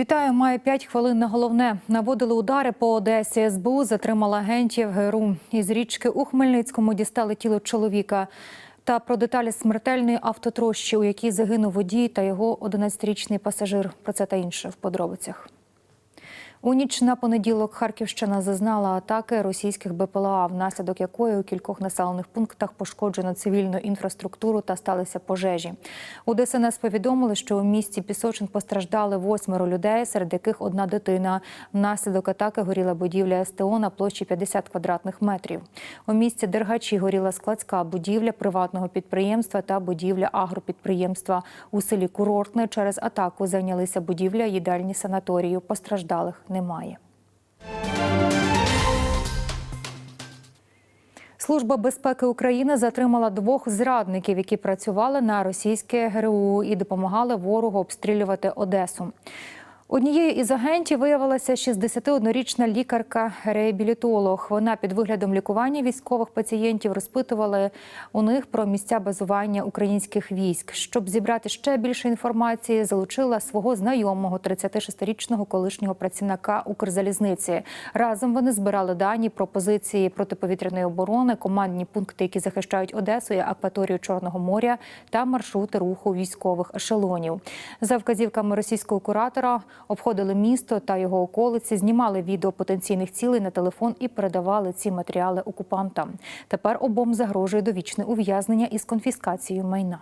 Вітаю, має 5 хвилин на головне. Наводили удари по Одесі. СБУ затримала агентів ГРУ. Із річки у Хмельницькому дістали тіло чоловіка. Та про деталі смертельної автотрощі, у якій загинув водій та його 11-річний пасажир. Про це та інше в подробицях. У ніч на понеділок Харківщина зазнала атаки російських БПЛА, внаслідок якої у кількох населених пунктах пошкоджено цивільну інфраструктуру та сталися пожежі. У ДСНС повідомили, що у місті Пісочин постраждали восьмеро людей, серед яких одна дитина. Внаслідок атаки горіла будівля СТО на площі 50 квадратних метрів. У місті Дергачі горіла складська будівля приватного підприємства та будівля агропідприємства. У селі Курортне через атаку зайнялися будівля їдальні санаторію. Постраждалих немає. Служба безпеки України затримала двох зрадників, які працювали на російське ГРУ і допомагали ворогу обстрілювати Одесу. Однією із агентів виявилася 61-річна лікарка-реабілітолог. Вона під виглядом лікування військових пацієнтів розпитувала у них про місця базування українських військ. Щоб зібрати ще більше інформації, залучила свого знайомого 36-річного колишнього працівника Укрзалізниці. Разом вони збирали дані про позиції протиповітряної оборони, командні пункти, які захищають Одесу і акваторію Чорного моря, та маршрути руху військових ешелонів. За вказівками російського куратора обходили місто та його околиці, знімали відео потенційних цілей на телефон і передавали ці матеріали окупантам. Тепер обом загрожує довічне ув'язнення із конфіскацією майна.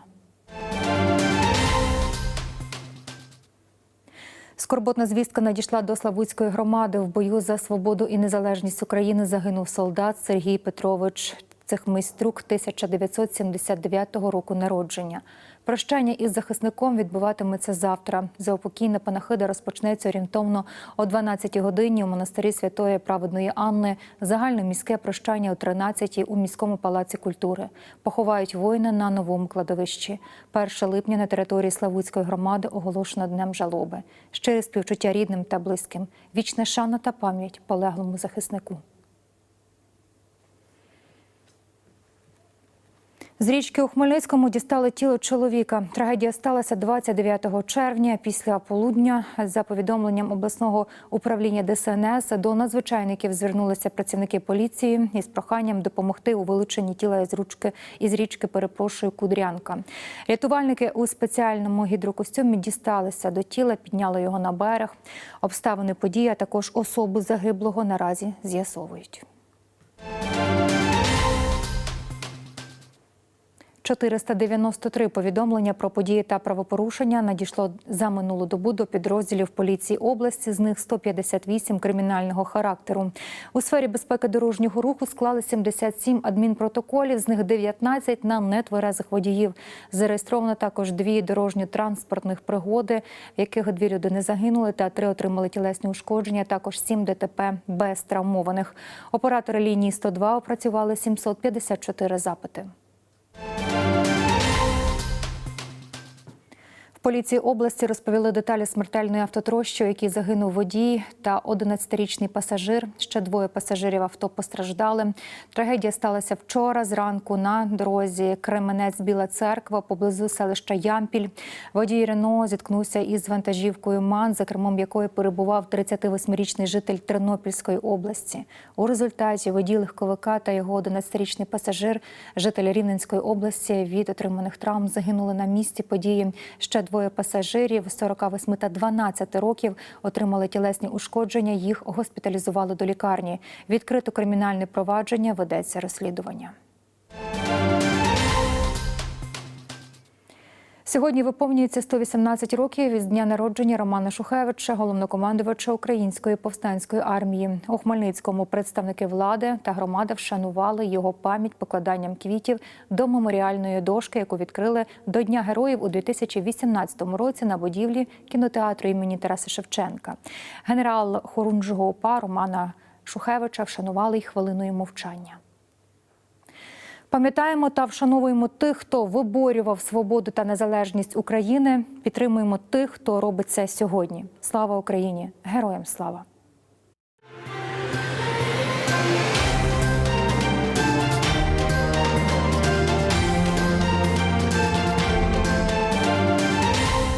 Скорботна звістка надійшла до Славутської громади. В бою за свободу і незалежність України загинув солдат Сергій Петрович Цехмейструк 1979 року народження. Прощання із захисником відбуватиметься завтра. Заупокійна панахида розпочнеться орієнтовно о 12 годині у монастирі Святої Праведної Анни. Загальне міське прощання о 13 у міському палаці культури. Поховають воїна на новому кладовищі. 1 липня на території Славутської громади оголошено днем жалоби. Щире співчуття рідним та близьким. Вічна шана та пам'ять полеглому захиснику. З річки у Хмельницькому дістали тіло чоловіка. Трагедія сталася 29 червня після полудня. За повідомленням обласного управління ДСНС до надзвичайників звернулися працівники поліції із проханням допомогти у вилученні тіла із ручки із річки. Перепрошую, Кудрянка. Рятувальники у спеціальному гідрокостюмі дісталися до тіла, підняли його на берег. Обставини події, а також особу загиблого наразі з'ясовують. 493 повідомлення про події та правопорушення надійшло за минулу добу до підрозділів поліції області. З них 158 кримінального характеру. У сфері безпеки дорожнього руху склали 77 адмінпротоколів, з них 19 на нетверезих водіїв. Зареєстровано також дві дорожньо-транспортних пригоди, в яких дві людини загинули, та три отримали тілесні ушкодження. Також 7 ДТП без травмованих. Оператори лінії 102 опрацювали 754 запити. Поліції області розповіли деталі смертельної автотрощі, у якій загинув водій та 11-річний пасажир. Ще двоє пасажирів авто постраждали. Трагедія сталася вчора зранку на дорозі Кременець-Біла Церква поблизу селища Ямпіль. Водій Рено зіткнувся із вантажівкою МАН, за кермом якої перебував 38-річний житель Тернопільської області. У результаті водій легковика та його 11-річний пасажир, житель Рівненської області, від отриманих травм загинули на місці події. Ще двоє пасажирів 48 та 12 років отримали тілесні ушкодження. Їх госпіталізували до лікарні. Відкрито кримінальне провадження ведеться розслідування. Сьогодні виповнюється 118 років із дня народження Романа Шухевича, головнокомандувача Української повстанської армії. У Хмельницькому представники влади та громада вшанували його пам'ять покладанням квітів до меморіальної дошки, яку відкрили до Дня героїв у 2018 році на будівлі кінотеатру імені Тараса Шевченка. Генерал Хорунжого ОПА Романа Шухевича вшанували й хвилиною мовчання. Пам'ятаємо та вшановуємо тих, хто виборював свободу та незалежність України. Підтримуємо тих, хто робить це сьогодні. Слава Україні! Героям слава!